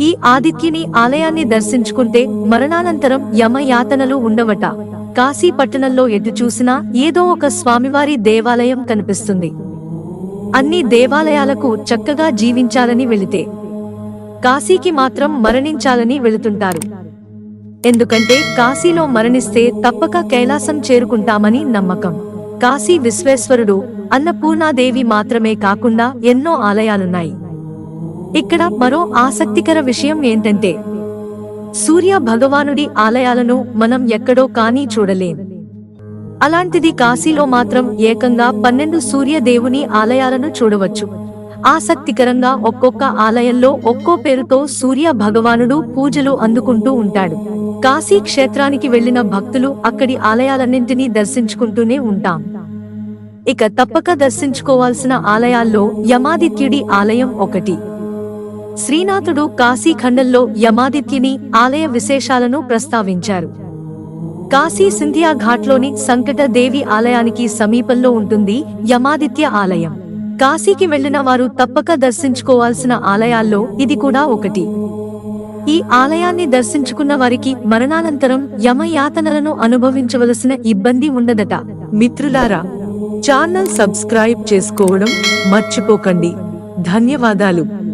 ఈ ఆదిత్యని ఆలయాన్ని దర్శించుకుంటే మరణానంతరం యమయాతనలు ఉండవట. కాశీ పట్టణంలో ఎటు చూసినా ఏదో ఒక స్వామివారి దేవాలయం కనిపిస్తుంది. అన్ని దేవాలయాలకు చక్కగా జీవించాలని వెళితే. కాశీకి మాత్రం మరణించాలని వెళుతుంటారు. ఎందుకంటే కాశీలో మరణిస్తే తప్పక కైలాసం చేరుకుంటామని నమ్మకం. కాశీ విశ్వేశ్వరుడు అన్నపూర్ణాదేవి మాత్రమే కాకుండా ఎన్నో ఆలయాలున్నాయి. ఇక్కడ మరో ఆసక్తికర విషయం ఏంటంటే సూర్య భగవానుడి ఆలయాలను మనం ఎక్కడో కానీ చూడలేం. అలాంటిది కాశీలో మాత్రం ఏకంగా పన్నెండు సూర్యదేవుని ఆలయాలను చూడవచ్చు. ఆసక్తికరంగా ఒక్కొక్క ఆలయంలో ఒక్కో పేరుతో సూర్య భగవానుడు పూజలు అందుకుంటూ ఉంటాడు. కాశీ క్షేత్రానికి వెళ్ళిన భక్తులు అక్కడి ఆలయాలన్నింటినీ దర్శించుకుంటూనే ఉంటాం. ఇక తప్పక దర్శించుకోవాల్సిన ఆలయాల్లో యమాదిత్యుడి ఆలయం ఒకటి. శ్రీనాథుడు కాశీఖండంలో యమాదిత్యుని ఆలయ విశేషాలను ప్రస్తావించారు. కాశీ సింధియా ఘాట్లోని సంకట దేవి ఆలయానికి సమీపంలో ఉంటుంది యమాదిత్య ఆలయం. కాశీకి వెళ్ళిన వారు తప్పక దర్శించుకోవాల్సిన ఆలయాల్లో ఇది కూడా ఒకటి. ఈ ఆలయాన్ని దర్శించుకున్న వారికి మరణానంతరం యమయాతనలను అనుభవించవలసిన ఇబ్బంది ఉండదట. మిత్రులారా ఛానల్ సబ్స్క్రైబ్ చేసుకోవడం మర్చిపోకండి. ధన్యవాదాలు.